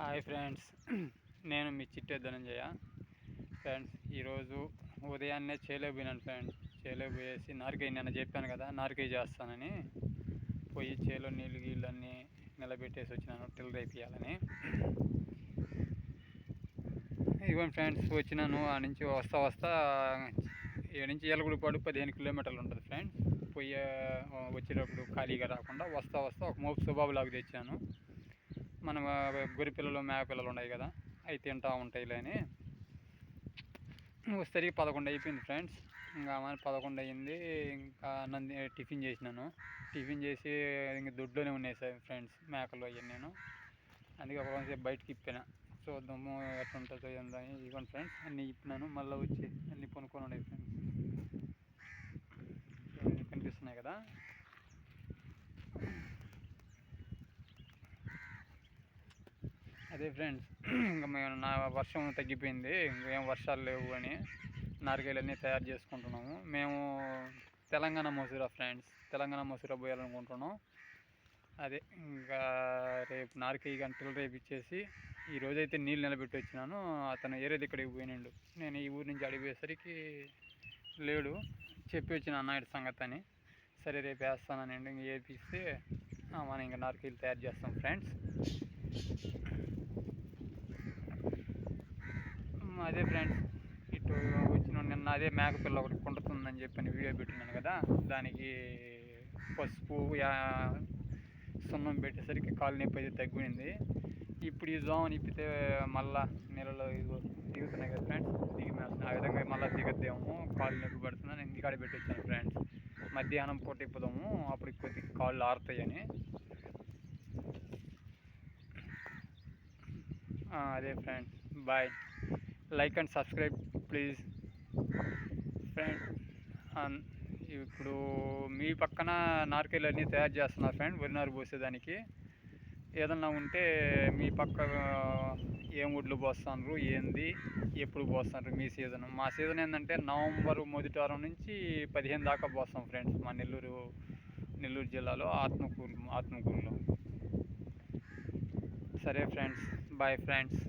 Hi friends. నేను మీ చిట్టే Dhananjaya. Friends ఈరోజు ఉదయాన్నే చేలో పోయినాను ఫ్రెండ్స్. చేలో పోయేసి నారికాయ నిన్న చెప్పాను కదా నారికాయ చేస్తానని. పోయి చేలో నీళ్ళు గీళ్ళు అన్నీ నిలబెట్టేసి వచ్చినాను టిల్ రేపియాలని ఇవ్వండి ఫ్రెండ్స్ వచ్చినాను. ఆ నుంచి వస్తా వస్తా ఈ నుంచి ఎలగుడిపాడు పదిహేను కిలోమీటర్లు ఉంటుంది ఫ్రెండ్స్. పొయ్యి వచ్చేటప్పుడు ఖాళీగా రాకుండా వస్తా వస్తా ఒక మోపు సుబాబులాగా తెచ్చాను. మన గురి పిల్లలు మేక పిల్లలు ఉన్నాయి కదా అవి తింటా ఉంటాయిలే అని వస్తే పదకొండు అయిపోయింది ఫ్రెండ్స్. ఇంకా మన పదకొండు అయ్యింది ఇంకా నంది టిఫిన్ చేసినాను. టిఫిన్ చేసి ఇంక దొడ్లోనే ఉన్నాయి సార్ ఫ్రెండ్స్ మేకలు అయ్యాను నేను. అందుకే ఒక కొంచెం బయటకి ఇప్పాను. చూద్దాము ఎట్లా ఉంటుందో ఏందని ఇవ్వండి ఫ్రెండ్స్. అన్నీ ఇప్పినాను. మళ్ళీ వచ్చి అన్నీ కొనుక్కొని ఉన్నాయి ఫ్రెండ్స్. కనిపిస్తున్నాయి కదా. అదే ఫ్రెండ్స్ ఇంకా మేము నా వర్షం తగ్గిపోయింది ఇంకేం వర్షాలు లేవు అని నారికేళ్ళన్నీ తయారు చేసుకుంటున్నాము. మేము తెలంగాణ మసూరా ఫ్రెండ్స్ తెలంగాణ మసూరా పోయాలనుకుంటున్నాం. అదే ఇంకా రేపు నారికాయ గంటలు రేపు ఇచ్చేసి ఈ రోజైతే నీళ్ళు నిలబెట్టి వచ్చినాను. అతను ఏరేది ఇక్కడికి పోయినాడు? నేను ఈ ఊరి నుంచి అడిగేసరికి లేడు. చెప్పి వచ్చిన అన్నయ్య సంగతి అని. సరే రేపు వేస్తానని ఇంక వేపిస్తే మనం ఇంకా నారికాయలు తయారు చేస్తాం ఫ్రెండ్స్. అదే ఫ్రెండ్స్ ఇటు వచ్చిన నిన్న అదే మేక పిల్ల ఒకటి కుంటుతుందని చెప్పని వీడియో పెట్టినాను కదా దానికి పసుపు యా- సున్నం పెట్టేసరికి కాలు నొప్పి అయితే తగ్గింది ఇప్పుడు ఈ జోమని ఇప్పితే మళ్ళా నీళ్ళలో దిగుతున్నాయి కదా ఫ్రెండ్స్ దిగి ఆ విధంగా మళ్ళీ దిగద్దేమో కాలు నొప్పి పడుతుందని ఇంటికాడ పెట్టి వచ్చాను ఫ్రెండ్స్. మధ్యాహ్నం పూట ఇప్పుదాము అప్పుడు కొద్ది కాళ్ళు ఆరుతాయని. అదే friends bye. Like and subscribe please. Friend ఇప్పుడు మీ పక్కన నారికాయలు అన్నీ తయారు చేస్తున్నారు ఫ్రెండ్ వరినారు పోసేదానికి. ఏదన్నా ఉంటే మీ పక్క ఏం వడ్లు పోస్తున్నారు ఏంది ఎప్పుడు పోస్తున్నారు మీ సీజన్. మా సీజన్ ఏంటంటే నవంబర్ మొదటి వారం నుంచి పదిహేను దాకా పోస్తాం ఫ్రెండ్స్ మా నెల్లూరు నెల్లూరు జిల్లాలో ఆత్మకూరు ఆత్మకూరులో. సరే ఫ్రెండ్స్. Bye friends